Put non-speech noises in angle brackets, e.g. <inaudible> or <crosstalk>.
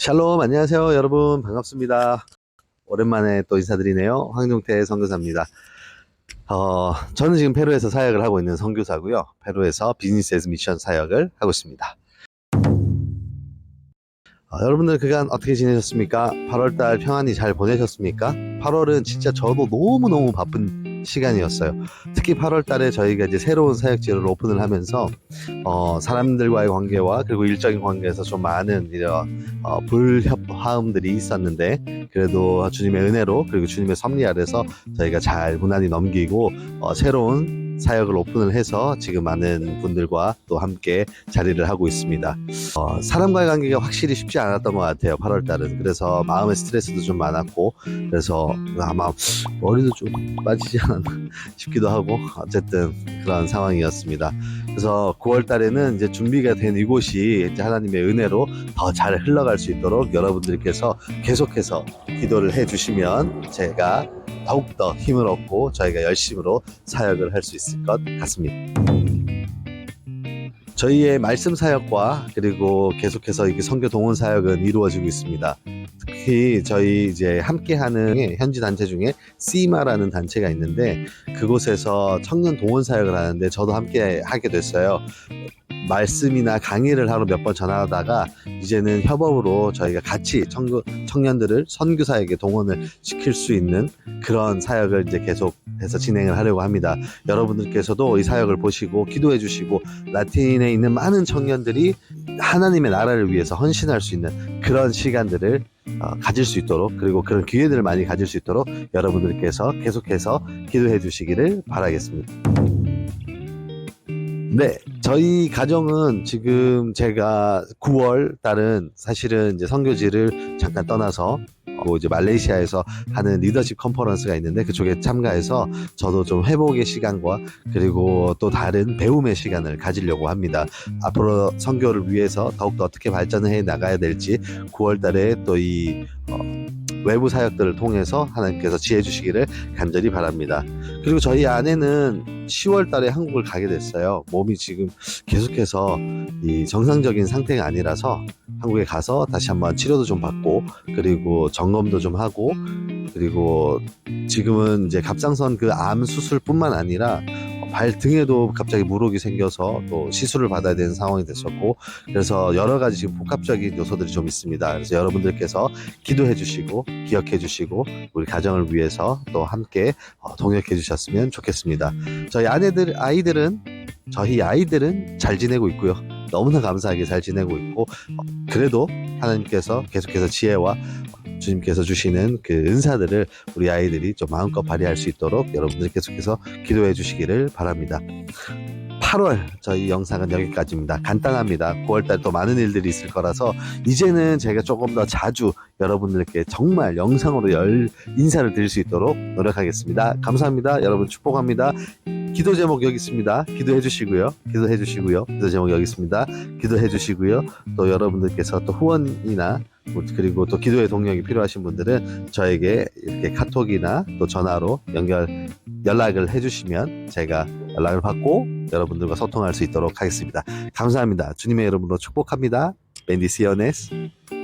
샬롬 안녕하세요 여러분. 반갑습니다. 오랜만에 또 인사드리네요. 황종태 선교사입니다. 어, 저는 지금 페루에서 사역을 하고 있는 선교사고요. 페루에서 비즈니스 에즈 미션 사역을 하고 있습니다. 어, 여러분들 그간 어떻게 지내셨습니까? 8월달 평안히 잘 보내셨습니까? 8월은 진짜 저도 너무너무 바쁜 시간이었어요. 특히 8월 달에 저희가 이제 새로운 사역지를 오픈을 하면서 어, 사람들과의 관계와 그리고 일적인 관계에서 좀 많은 이런 어, 불협화음들이 있었는데 그래도 주님의 은혜로 그리고 주님의 섭리 아래서 저희가 잘 무난히 넘기고 어, 새로운 사역을 오픈을 해서 지금 많은 분들과 또 함께 자리를 하고 있습니다. 어, 사람과의 관계가 확실히 쉽지 않았던 것 같아요. 8월 달은 그래서 마음의 스트레스도 좀 많았고 그래서 아마 머리도 좀 빠지지 않았나 <laughs> 싶기도 하고 어쨌든 그런 상황이었습니다. 그래서 9월 달에는 이제 준비가 된 이곳이 이제 하나님의 은혜로 더 잘 흘러갈 수 있도록 여러분들께서 계속해서 기도를 해 주시면 제가 더욱더 힘을 얻고 저희가 열심으로 사역을 할 수 있을 것 같습니다. 저희의 말씀 사역과 그리고 계속해서 이게 선교 동원 사역은 이루어지고 있습니다. 특히 저희 이제 함께하는 현지 단체 중에 씨마라는 단체가 있는데 그곳에서 청년 동원 사역을 하는데 저도 함께 하게 됐어요. 말씀이나 강의를 하러 몇 번 전화하다가 이제는 협업으로 저희가 같이 청구, 청년들을 선교사에게 동원을 시킬 수 있는 그런 사역을 이제 계속해서 진행을 하려고 합니다. 여러분들께서도 이 사역을 보시고 기도해 주시고 라틴에 있는 많은 청년들이 하나님의 나라를 위해서 헌신할 수 있는 그런 시간들을 어, 가질 수 있도록 그리고 그런 기회들을 많이 가질 수 있도록 여러분들께서 계속해서 기도해 주시기를 바라겠습니다. 네, 저희 가정은 지금 제가 9월 달은 사실은 이제 선교지를 잠깐 떠나서 뭐 이제 말레이시아에서 하는 리더십 컨퍼런스가 있는데 그쪽에 참가해서 저도 좀 회복의 시간과 그리고 또 다른 배움의 시간을 가지려고 합니다. 앞으로 선교를 위해서 더욱더 어떻게 발전을 해 나가야 될지 9월 달에 또이 외부 사역들을 통해서 하나님께서 지혜 주시기를 간절히 바랍니다. 그리고 저희 아내는 10월 달에 한국을 가게 됐어요. 몸이 지금 계속해서 이 정상적인 상태가 아니라서 한국에 가서 다시 한번 치료도 좀 받고 그리고 점검도 좀 하고 그리고 지금은 이제 갑상선 그 암 수술뿐만 아니라 발 등에도 갑자기 물혹이 생겨서 또 시술을 받아야 되는 상황이 됐었고 그래서 여러 가지 지금 복합적인 요소들이 좀 있습니다. 그래서 여러분들께서 기도해 주시고 기억해 주시고 우리 가정을 위해서 또 함께 어, 동역해 주셨으면 좋겠습니다. 저희 아내들 아이들은 저희 아이들은 잘 지내고 있고요. 너무나 감사하게 잘 지내고 있고 어, 그래도 하나님께서 계속해서 지혜와 주님께서 주시는 그 은사들을 우리 아이들이 좀 마음껏 발휘할 수 있도록 여러분들 계속해서 기도해 주시기를 바랍니다. 8월 저희 영상은 여기까지입니다. 간단합니다. 9월달 또 많은 일들이 있을 거라서 이제는 제가 조금 더 자주 여러분들께 정말 영상으로 열 인사를 드릴 수 있도록 노력하겠습니다. 감사합니다. 여러분 축복합니다. 기도 제목 여기 있습니다. 기도해 주시고요. 기도해 주시고요. 기도 제목 여기 있습니다. 기도해 주시고요. 또 여러분들께서 또 후원이나 뭐 그리고 또 기도의 동력이 필요하신 분들은 저에게 이렇게 카톡이나 또 전화로 연결 연락을 해주시면 제가 연락을 받고 여러분들과 소통할 수 있도록 하겠습니다. 감사합니다. 주님의 이름으로 축복합니다. 벤디시오네스.